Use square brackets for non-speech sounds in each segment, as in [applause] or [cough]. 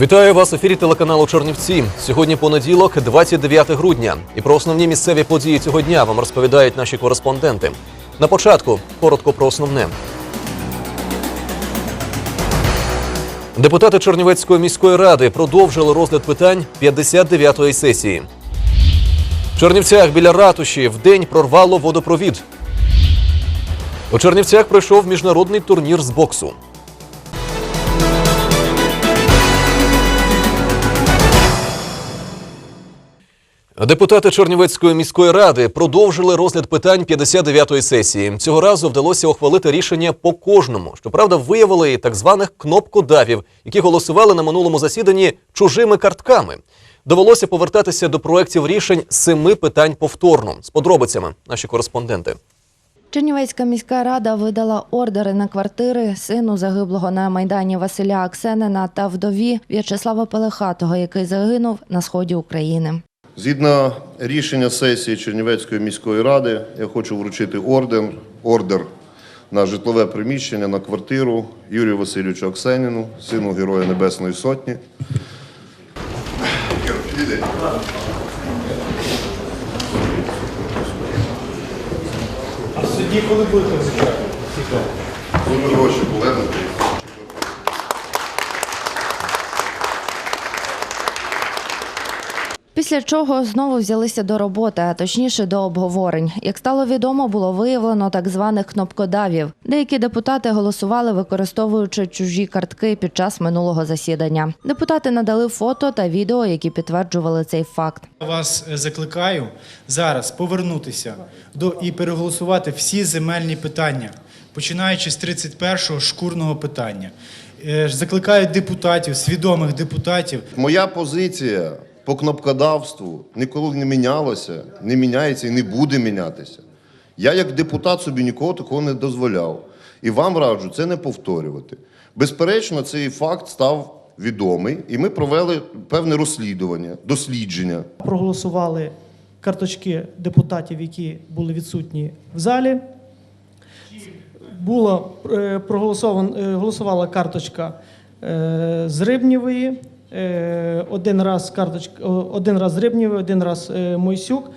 Вітаю вас в ефірі телеканалу Чернівці. Сьогодні понеділок, 29 грудня. І про основні місцеві події цього дня вам розповідають наші кореспонденти. На початку коротко про основне. Депутати Чернівецької міської ради продовжили розгляд питань 59-ї сесії. В Чернівцях біля ратуші вдень прорвало водопровід. У Чернівцях пройшов міжнародний турнір з боксу. Депутати Чернівецької міської ради продовжили розгляд питань 59-ї сесії. Цього разу вдалося ухвалити рішення по кожному. Щоправда, виявили так званих кнопкодавів, які голосували на минулому засіданні чужими картками. Довелося повертатися до проєктів рішень семи питань повторно. З подробицями наші кореспонденти. Чернівецька міська рада видала ордери на квартири сину загиблого на майдані Василя Аксенина та вдові В'ячеслава Пелехатого, який загинув на сході України. Згідно рішення сесії Чернівецької міської ради, я хочу вручити ордер, ордер на житлове приміщення на квартиру Юрію Васильовичу Аксеніну, сину Героя Небесної Сотні. А в суді коли будете визначати? Цікаво. Коли гроші повернути. Після чого знову взялися до роботи, а точніше до обговорень. Як стало відомо, було виявлено так званих кнопкодавів. Деякі депутати голосували, використовуючи чужі картки під час минулого засідання. Депутати надали фото та відео, які підтверджували цей факт. Вас е, закликаю зараз повернутися до і переголосувати всі земельні питання, починаючи з 31-го шкурного питання. Е, Закликаю депутатів, свідомих депутатів Моя позиція по кнопкодавству ніколи не мінялася, не міняється і не буде мінятися. Я як депутат собі нікого такого не дозволяв. І вам раджу це не повторювати. Безперечно, цей факт став відомий, і ми провели певне розслідування, дослідження. проголосували карточки депутатів, які були відсутні в залі. Було е, проголосован, е, карточка е, з Рибнєвої, один раз карточка, о, один раз Рибнєвої, один раз е, Мойсюк.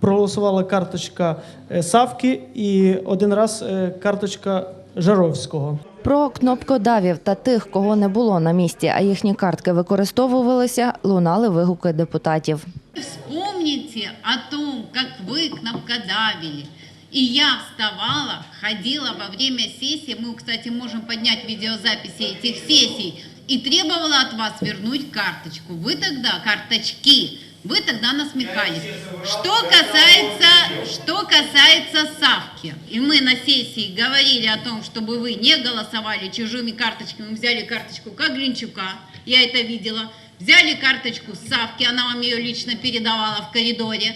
Проголосувала карточка е, Савки і один раз е, карточка Жаровського. Про кнопкодавів та тих, кого не було на місці, а їхні картки використовувалися, лунали вигуки депутатів. Вспомните о том, как вы кнопкодавили. И я вставала, ходила во время сессии, мы, кстати, можем поднять видеозаписи этих сессий, И требовала от вас вернуть карточку. Вы тогда, карточки, вы тогда насмехались. Что касается, что касается Савки, и мы на сессии говорили о том, чтобы вы не голосовали чужими карточками, мы взяли карточку Каглинчука, я это видела, взяли карточку Савки, она вам ее лично передавала в коридоре,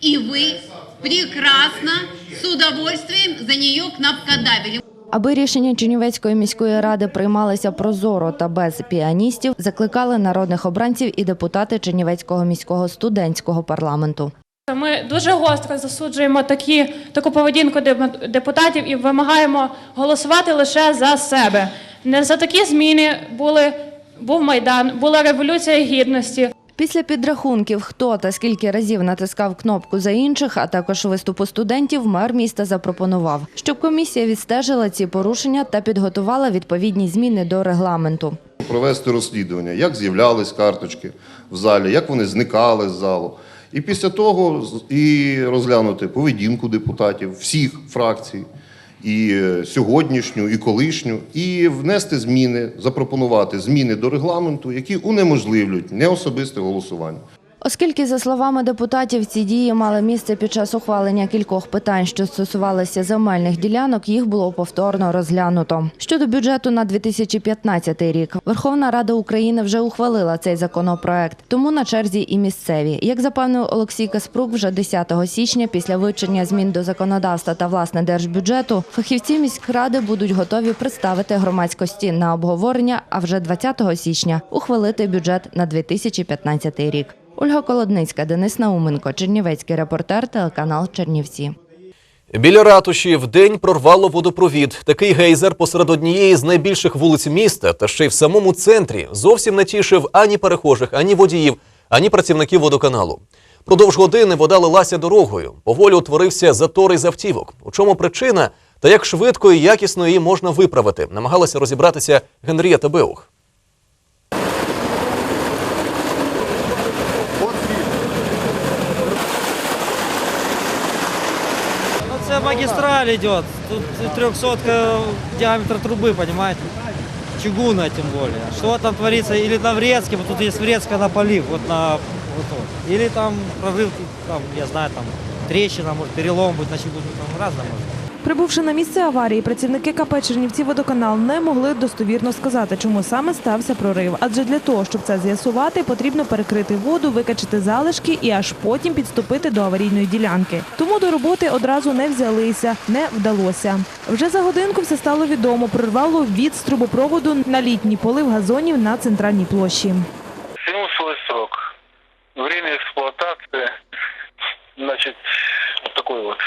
и вы прекрасно, с удовольствием за нее кнопкодавили. Аби рішення Чернівецької міської ради приймалися прозоро та без піаністів, закликали народних обранців і депутати Чернівецького міського студентського парламенту. Ми дуже гостро засуджуємо такі, таку поведінку деп- депутатів і вимагаємо голосувати лише за себе. Не за такі зміни були, був Майдан, була Революція Гідності. Після підрахунків, хто та скільки разів натискав кнопку за інших, а також виступу студентів, мер міста запропонував, щоб комісія відстежила ці порушення та підготувала відповідні зміни до регламенту. провести розслідування, як з'являлись карточки в залі, як вони зникали з залу. І після того і розглянути поведінку депутатів всіх фракцій, і е, сьогоднішню, і колишню, і внести зміни, запропонувати зміни до регламенту, які унеможливлюють неособисте голосування. Оскільки, за словами депутатів, ці дії мали місце під час ухвалення кількох питань, що стосувалися земельних ділянок, їх було повторно розглянуто. Щодо бюджету на 2015 рік, Верховна Рада України вже ухвалила цей законопроект, тому на черзі і місцеві. Як запевнив Олексій Каспрук, вже 10 січня, після вивчення змін до законодавства та власне держбюджету, фахівці міськради будуть готові представити громадськості на обговорення, а вже 20 січня ухвалити бюджет на 2015 рік. Ольга Колодницька, Денис Науменко, Чернівецький репортер, телеканал Чернівці. Біля ратуші вдень прорвало водопровід. Такий гейзер посеред однієї з найбільших вулиць міста, та ще й в самому центрі, зовсім не тішив ані перехожих, ані водіїв, ані працівників водоканалу. Продовж години вода лилася дорогою. Поволі утворився затор із автівок. У чому причина та як швидко і якісно її можна виправити, намагалася розібратися Генрієта Беух. Ну, идет. Тут 300 диаметр трубы, понимаете? Чугуна тем более. Что там творится? Или на Врецке, вот тут есть Врецка на полив, вот на вот, вот. Или там прорыв, там, я знаю, там трещина, может перелом будет на чугуне, там разное может. Прибувши на місце аварії, працівники КП Чернівці водоканал не могли достовірно сказати, чому саме стався прорив. Адже для того, щоб це з'ясувати, потрібно перекрити воду, викачати залишки і аж потім підступити до аварійної ділянки. Тому до роботи одразу не взялися, не вдалося. Вже за годинку все стало відомо. Прорвало від з трубопроводу на літній полив газонів на центральній площі. Свой срок. Время эксплуатации, значит, вот такой вот.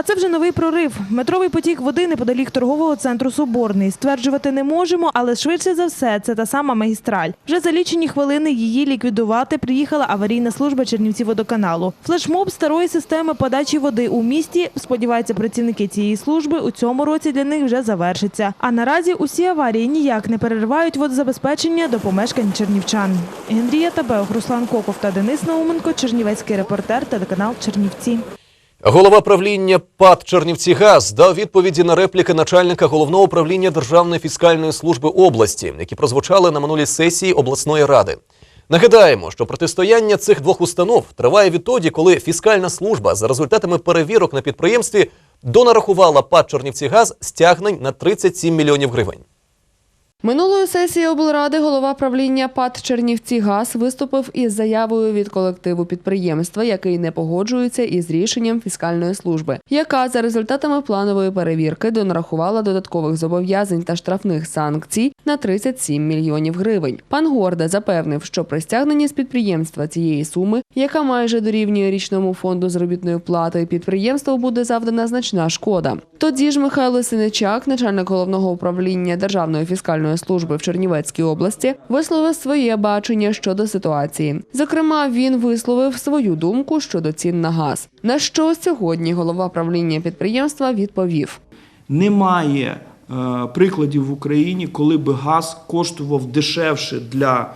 А це вже новий прорив. Метровий потік води неподалік торгового центру Соборний. Стверджувати не можемо, але швидше за все це та сама магістраль. Вже за лічені хвилини її ліквідувати приїхала аварійна служба Чернівці водоканалу. Флешмоб старої системи подачі води у місті. Сподіваються, працівники цієї служби у цьому році для них вже завершиться. А наразі усі аварії ніяк не переривають водозабезпечення до помешкань чернівчан. Генрія Табеох, Руслан Коков та Денис Науменко, Чернівецький репортер, телеканал Чернівці. Голова правління ПАД «Чернівцігаз» дав відповіді на репліки начальника головного управління Державної фіскальної служби області, які прозвучали на минулій сесії обласної ради. Нагадаємо, що протистояння цих двох установ триває відтоді, коли фіскальна служба за результатами перевірок на підприємстві донарахувала ПАД «Чернівцігаз» стягнень на 37 мільйонів гривень. Минулої сесії облради голова правління ПАД Чернівці ГАЗ виступив із заявою від колективу підприємства, який не погоджується із рішенням фіскальної служби, яка за результатами планової перевірки донарахувала додаткових зобов'язань та штрафних санкцій на 37 мільйонів гривень. Пан Горда запевнив, що при стягненні з підприємства цієї суми, яка майже дорівнює річному фонду заробітної плати, підприємству буде завдана значна шкода. Тоді ж Михайло Синичак, начальник головного управління Державної фіскальної служби в Чернівецькій області, висловив своє бачення щодо ситуації. Зокрема, він висловив свою думку щодо цін на газ. На що сьогодні голова правління підприємства відповів. Немає е, прикладів в Україні, коли би газ коштував дешевше для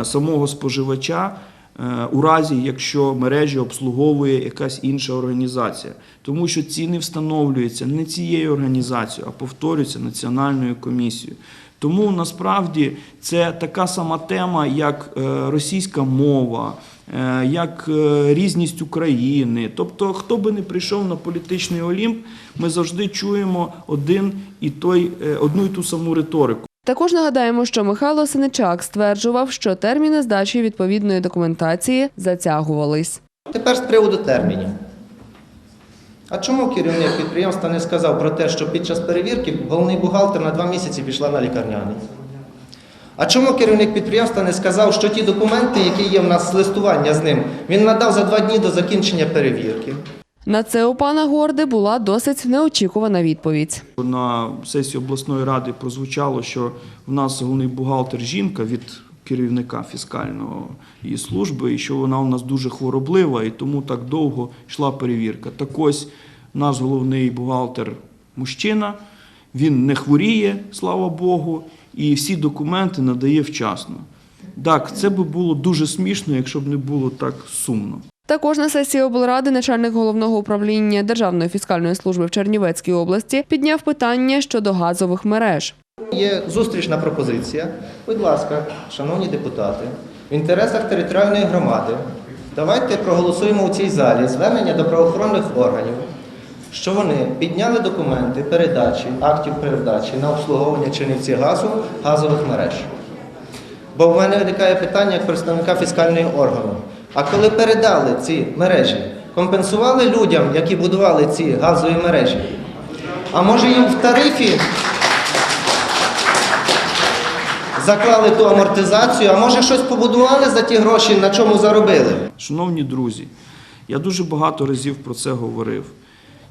е, самого споживача. е, У разі, якщо мережі обслуговує якась інша організація, тому що ціни встановлюються не цією організацією, а повторюються національною комісією. Тому насправді це така сама тема, як е, російська мова, е, як е, різність України. Тобто, хто би не прийшов на політичний олімп, ми завжди чуємо один і той, одну і ту саму риторику. Також нагадаємо, що Михайло Синичак стверджував, що терміни здачі відповідної документації затягувались. Тепер з приводу термінів. А чому керівник підприємства не сказав про те, що під час перевірки головний бухгалтер на два місяці пішла на лікарняний? А чому керівник підприємства не сказав, що ті документи, які є в нас з листування з ним, він надав за два дні до закінчення перевірки? На це у пана Горди була досить неочікувана відповідь. На сесії обласної ради прозвучало, що в нас головний бухгалтер жінка від керівника фіскального служби, і що вона у нас дуже хвороблива, і тому так довго йшла перевірка. Так ось наш головний бухгалтер мужчина, він не хворіє, слава Богу, і всі документи надає вчасно. Так, це би було дуже смішно, якщо б не було так сумно. Також на сесії облради начальник головного управління Державної фіскальної служби в Чернівецькій області підняв питання щодо газових мереж. Є зустрічна пропозиція. Будь ласка, шановні депутати, в інтересах територіальної громади давайте проголосуємо у цій залі звернення до правоохоронних органів, що вони підняли документи передачі, актів передачі на обслуговування Чернівці газу газових мереж. Бо в мене виникає питання як представника фіскального органу. А коли передали ці мережі, компенсували людям, які будували ці газові мережі? А може їм в тарифі заклали ту амортизацію, а може щось побудували за ті гроші, на чому заробили. Шановні друзі, я дуже багато разів про це говорив.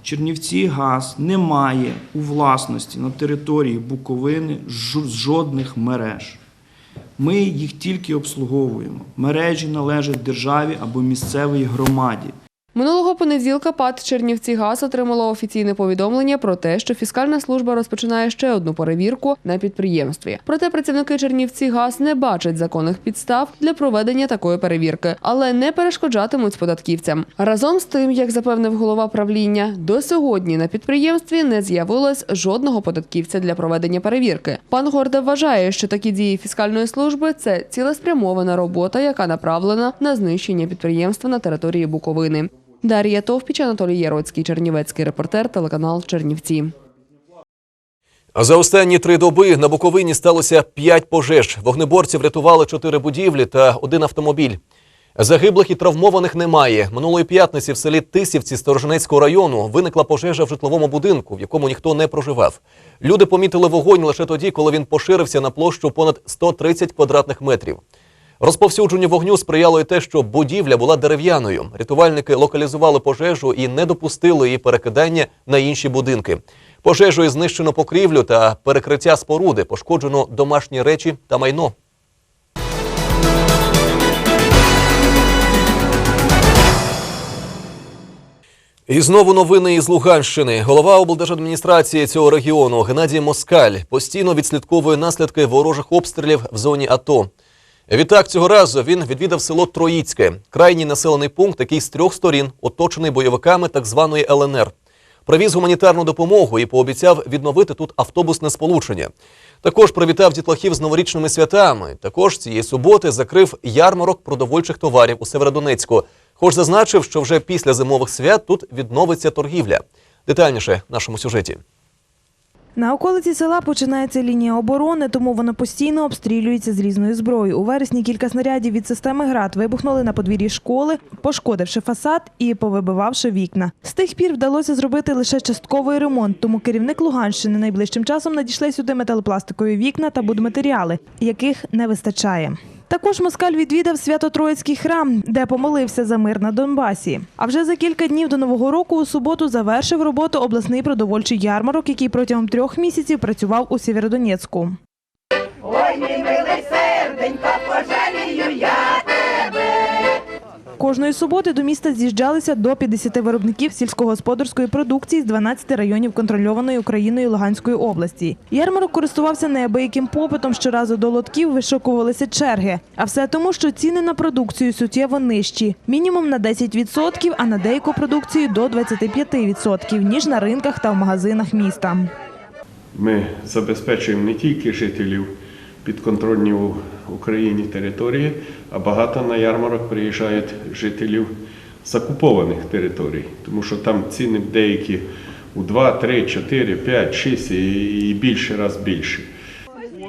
Чернівці газ не має у власності на території Буковини жодних мереж. Ми їх тільки обслуговуємо. Мережі належать державі або місцевій громаді. Минулого понеділка ПАД Чернівці ГАЗ отримало офіційне повідомлення про те, що фіскальна служба розпочинає ще одну перевірку на підприємстві. Проте працівники Чернівці ГАЗ не бачать законних підстав для проведення такої перевірки, але не перешкоджатимуть податківцям. Разом з тим, як запевнив голова правління, до сьогодні на підприємстві не з'явилось жодного податківця для проведення перевірки. Пан Горда вважає, що такі дії фіскальної служби це цілеспрямована робота, яка направлена на знищення підприємства на території Буковини. Дар'я Товпіч, Анатолій Яроцький, Чернівецький репортер, телеканал Чернівці. За останні три доби на Буковині сталося п'ять пожеж. Вогнеборці врятували чотири будівлі та один автомобіль. Загиблих і травмованих немає. Минулої п'ятниці в селі Тисівці Сторожинецького району виникла пожежа в житловому будинку, в якому ніхто не проживав. Люди помітили вогонь лише тоді, коли він поширився на площу понад 130 квадратних метрів. Розповсюдженню вогню сприяло і те, що будівля була дерев'яною. Рятувальники локалізували пожежу і не допустили її перекидання на інші будинки. Пожежою знищено покрівлю та перекриття споруди, пошкоджено домашні речі та майно. І знову новини із Луганщини. Голова облдержадміністрації цього регіону Геннадій Москаль постійно відслідковує наслідки ворожих обстрілів в зоні АТО. Відтак цього разу він відвідав село Троїцьке, крайній населений пункт, який з трьох сторін оточений бойовиками так званої ЛНР. Привіз гуманітарну допомогу і пообіцяв відновити тут автобусне сполучення. Також привітав дітлахів з новорічними святами. Також цієї суботи закрив ярмарок продовольчих товарів у Северодонецьку. Хоч зазначив, що вже після зимових свят тут відновиться торгівля. Детальніше в нашому сюжеті. На околиці села починається лінія оборони, тому воно постійно обстрілюється з різної зброї. У вересні кілька снарядів від системи ГРАД вибухнули на подвір'ї школи, пошкодивши фасад і повибивавши вікна. З тих пір вдалося зробити лише частковий ремонт, тому керівник Луганщини найближчим часом надійшли сюди металопластикові вікна та будматеріали, яких не вистачає. Також москаль відвідав Свято-Троїцький храм, де помолився за мир на Донбасі. А вже за кілька днів до нового року у суботу завершив роботу обласний продовольчий ярмарок, який протягом трьох місяців працював у Сєвєродонецьку. Кожної суботи до міста з'їжджалися до 50 виробників сільськогосподарської продукції з 12 районів контрольованої Україною Луганської області. Ярмарок користувався неабияким попитом. Щоразу до лотків вишукувалися черги. А все тому, що ціни на продукцію суттєво нижчі. Мінімум на 10%, а на деяку продукцію до 25%, ніж на ринках та в магазинах міста. Ми забезпечуємо не тільки жителів підконтрольні в Україні території, а багато на ярмарок приїжджають жителів закупованих територій, тому що там ціни деякі у 2, 3, 4, 5, 6 і більше раз більші.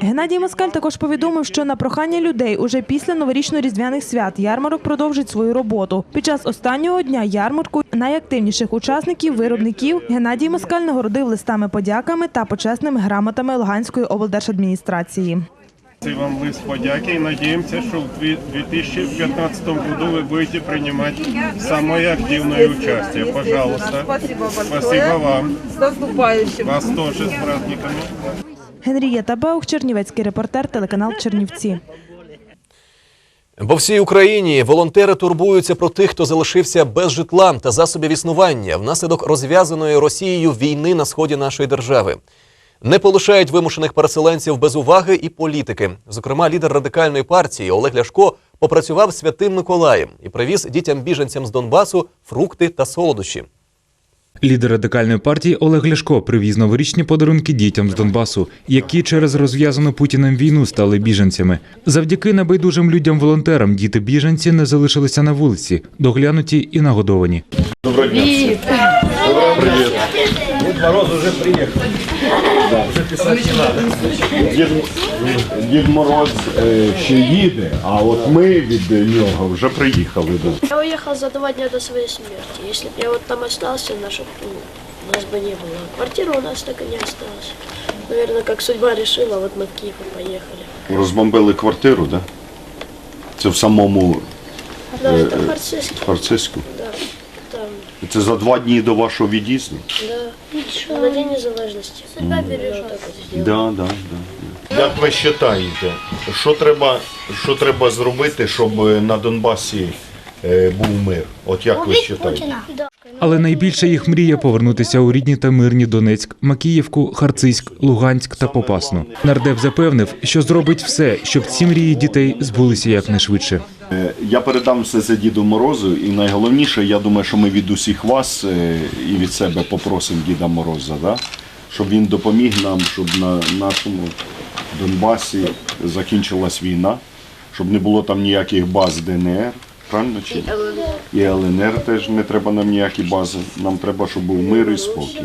Геннадій Москаль також повідомив, що на прохання людей уже після новорічно-різдвяних свят ярмарок продовжить свою роботу. Під час останнього дня ярмарку найактивніших учасників виробників Геннадій Москаль нагородив листами подяками та почесними грамотами Луганської облдержадміністрації. Це вам лист подяки і надіємося, що в 2015 году ви будете принимать самое активное участие. Пожалуйста. Спасибо. Спасибо вам. С наступающим. Вас тоже с праздниками. Генрієта Беух, Чернівецький репортер, телеканал Чернівці. По всій Україні волонтери турбуються про тих, хто залишився без житла та засобів існування внаслідок розв'язаної Росією війни на сході нашої держави. Не полишають вимушених переселенців без уваги і політики. Зокрема, лідер радикальної партії Олег Ляшко попрацював святим Миколаєм і привіз дітям біженцям з Донбасу фрукти та солодощі. Лідер радикальної партії Олег Ляшко привіз новорічні подарунки дітям з Донбасу, які через розв'язану Путіним війну стали біженцями. Завдяки небайдужим людям-волонтерам діти біженці не залишилися на вулиці, доглянуті і нагодовані. Доброго дня. Привет. Дед Мороз уже приехал. Уже писать не надо. Дед, Дед Мороз е, ще їде, а от ми від нього вже приїхали. Я уехал за два дня до своей смерти. Если бы я вот там остался, наша, ну, нас бы не было. Квартира у нас так и не осталась. Наверное, как судьба решила, вот мы в Киев и поехали. Розбомбили квартиру, да? Це в самому Да, Э, это э, Харцизский. Харцизьку. Да, там, Це за два дні до вашого від'їзду? да. На День. Судьба вот сделала. Да, да, да. Як ви вважаєте, що треба, що треба зробити, щоб на Донбасі е, був мир? От як ви вважаєте? Але найбільша їх мрія повернутися у рідні та мирні Донецьк, Макіївку, Харциськ, Луганськ та Попасну. Нардеп запевнив, що зробить все, щоб ці мрії дітей збулися якнайшвидше. Е, Я передам все це Діду Морозу, і найголовніше, я думаю, що ми від усіх вас е, і від себе попросимо Діда Мороза, да? щоб він допоміг нам, щоб на нашому Донбасі закінчилась війна, щоб не було там ніяких баз ДНР. Правильно чи? І ЛНР теж не треба нам ніякі бази. Нам треба, щоб був мир і спокій.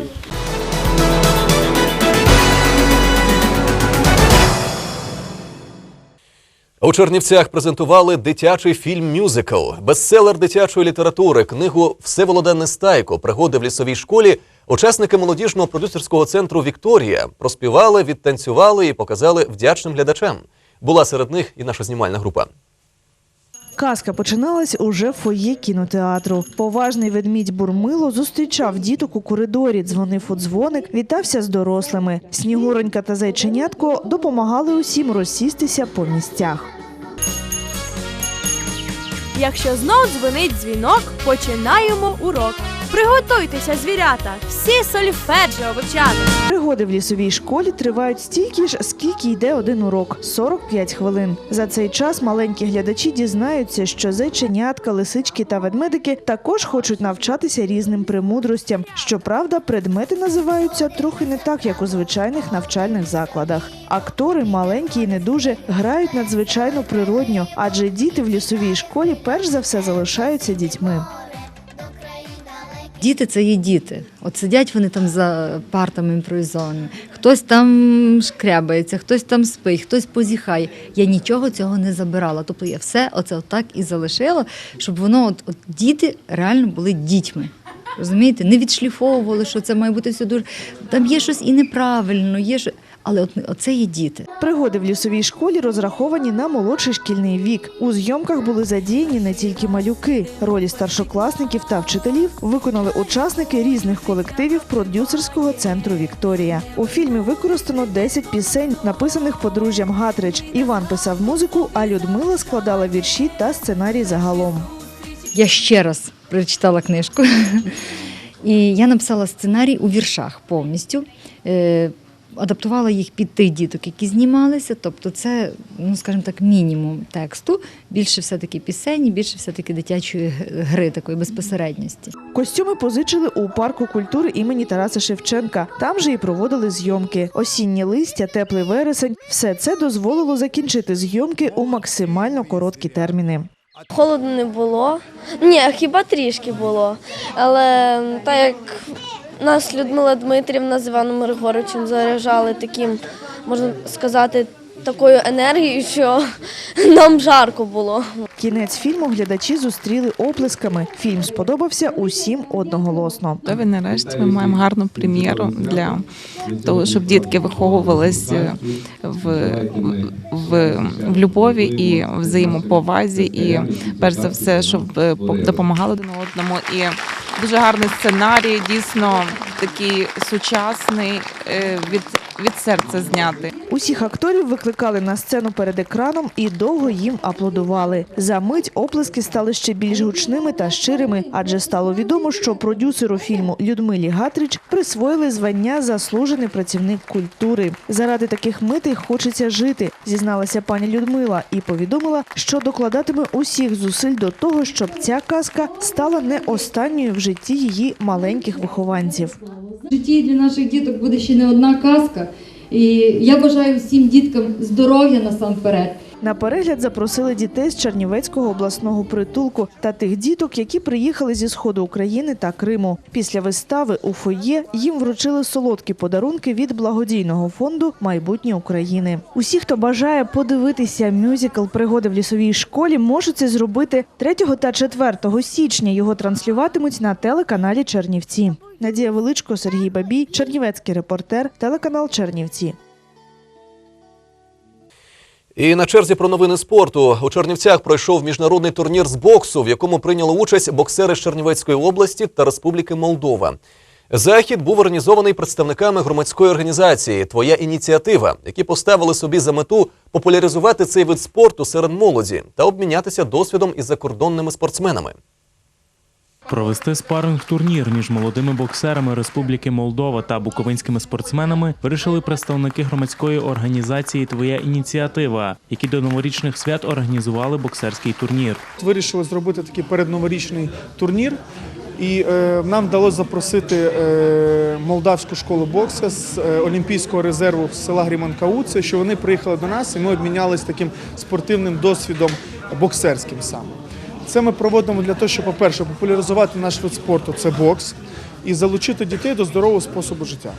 У Чернівцях презентували дитячий фільм-мюзикл, бестселер дитячої літератури, книгу Всеволода Нестайко Пригоди в лісовій школі. Учасники молодіжного продюсерського центру Вікторія проспівали, відтанцювали і показали вдячним глядачам. Була серед них і наша знімальна група. Казка починалась уже в фоє кінотеатру. Поважний ведмідь Бурмило зустрічав діток у коридорі, дзвонив у дзвоник, вітався з дорослими. Снігуронька та зайченятко допомагали усім розсістися по місцях. Якщо знов дзвонить дзвінок, починаємо урок. Приготуйтеся, звірята, всі сольфеджіо вивчати. Пригоди в лісовій школі тривають стільки ж, скільки йде один урок 45 хвилин. За цей час маленькі глядачі дізнаються, що зайченятка, лисички та ведмедики також хочуть навчатися різним премудростям. Щоправда, предмети називаються трохи не так, як у звичайних навчальних закладах. Актори маленькі і не дуже грають надзвичайно природньо, адже діти в лісовій школі перш за все залишаються дітьми. Діти це є діти. От сидять вони там за партами імпровізованими. Хтось там шкрябається, хтось там спить, хтось позіхає. Я нічого цього не забирала. Тобто я все оце отак і залишила, щоб воно, от, от діти реально були дітьми. Розумієте, не відшліфовували, що це має бути все дуже. Там є щось і неправильно, є що. Але от, оце є діти. Пригоди в лісовій школі розраховані на молодший шкільний вік. У зйомках були задіяні не тільки малюки. Ролі старшокласників та вчителів виконали учасники різних колективів продюсерського центру Вікторія. У фільмі використано 10 пісень, написаних подружжям Гатрич. Іван писав музику, а Людмила складала вірші та сценарій загалом. Я ще раз прочитала книжку. [laughs] І я написала сценарій у віршах повністю. Адаптувала їх під тих діток, які знімалися. Тобто, це, ну скажімо так, мінімум тексту. Більше все-таки пісень, більше все-таки дитячої гри, такої безпосередності. Костюми позичили у парку культури імені Тараса Шевченка. Там же і проводили зйомки. Осіннє листя, теплий вересень все це дозволило закінчити зйомки у максимально короткі терміни. Холодно не було. Ні, хіба трішки було. Але так як нас Людмила Дмитрівна з Іваном Григоровичем заряджали таким, можна сказати, такою енергією, що [laughs] нам жарко було. Кінець фільму глядачі зустріли оплесками. Фільм сподобався усім одноголосно. Готові нарешті ми маємо гарну прем'єру для того, щоб дітки виховувались в, в, в любові і взаємоповазі, і перш за все, щоб е, по- допомагали один одному. І дуже гарний сценарій, дійсно такий сучасний, е, від, від серця знятий. Усіх акторів викликали на сцену перед екраном і довго їм аплодували. За мить оплески стали ще більш гучними та щирими, адже стало відомо, що продюсеру фільму Людмилі Гатрич присвоїли звання заслужений працівник культури. Заради таких митей хочеться жити, зізналася пані Людмила і повідомила, що докладатиме усіх зусиль до того, щоб ця казка стала не останньою в житті її маленьких вихованців. В житті для наших діток буде ще не одна казка. І я бажаю всім діткам здоров'я насамперед. На перегляд запросили дітей з Чернівецького обласного притулку та тих діток, які приїхали зі сходу України та Криму. Після вистави у фоє їм вручили солодкі подарунки від благодійного фонду Майбутнє України. Усі, хто бажає подивитися мюзикл Пригоди в лісовій школі, можуть це зробити 3 та 4 січня. Його транслюватимуть на телеканалі Чернівці. Надія Величко, Сергій Бабій, Чернівецький репортер, телеканал Чернівці. І на черзі про новини спорту у Чернівцях пройшов міжнародний турнір з боксу, в якому прийняли участь боксери з Чернівецької області та Республіки Молдова. Захід був організований представниками громадської організації Твоя ініціатива, які поставили собі за мету популяризувати цей вид спорту серед молоді та обмінятися досвідом із закордонними спортсменами. Провести спаринг-турнір між молодими боксерами Республіки Молдова та буковинськими спортсменами вирішили представники громадської організації Твоя ініціатива, які до новорічних свят організували боксерський турнір. Вирішили зробити такий передноворічний турнір. І е, нам вдалося запросити е, молдавську школу боксу з е, Олімпійського резерву з села Гріманкауце, що вони приїхали до нас і ми обмінялися таким спортивним досвідом боксерським саме. Це ми проводимо для того, щоб, по-перше, популяризувати наш вид спорту це бокс, і залучити дітей до здорового способу життя.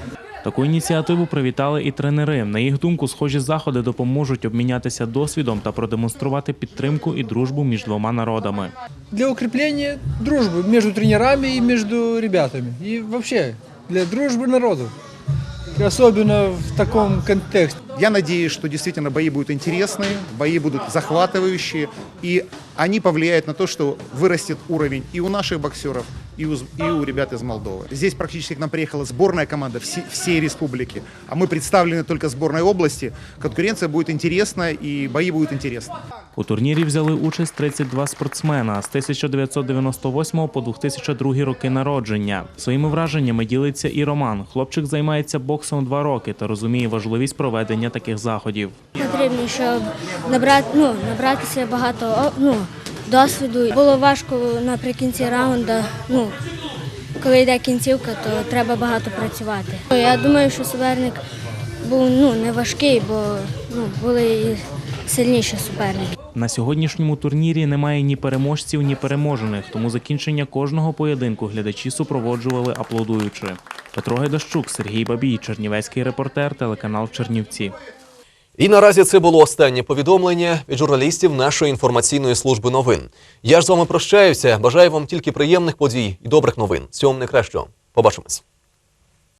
Таку ініціативу привітали і тренери. На їх думку, схожі заходи допоможуть обмінятися досвідом та продемонструвати підтримку і дружбу між двома народами. для укрепления дружбы между тренерами и между ребятами. И вообще для дружбы народов. И особенно в таком контексте. Я надеюсь, что действительно бои будут интересные, бои будут захватывающие, и они повлияют на то, что вырастет уровень и у наших боксеров, и у, и у ребят из Молдовы. Здесь практически к нам приехала сборная команда все- всей республики, а мы представлены только сборной области. Конкуренция будет интересная, и бои будут интересны. У турнірі взяли участь 32 спортсмена з 1998 по 2002 роки народження. Своїми враженнями ділиться і Роман. Хлопчик займається боксом два роки та розуміє важливість проведення таких заходів. Потрібно, щоб набрати, ну, набратися багато ну, досвіду. Було важко наприкінці раунду. Ну, коли йде кінцівка, то треба багато працювати. Я думаю, що суперник був ну, не важкий, бо ну, були і сильніші суперники. На сьогоднішньому турнірі немає ні переможців, ні переможених, тому закінчення кожного поєдинку глядачі супроводжували аплодуючи. Петро Гайдащук, Сергій Бабій, Чернівецький репортер, телеканал Чернівці. І наразі це було останнє повідомлення від журналістів нашої інформаційної служби новин. Я ж з вами прощаюся. Бажаю вам тільки приємних подій і добрих новин. Всього вам найкращого. Побачимось.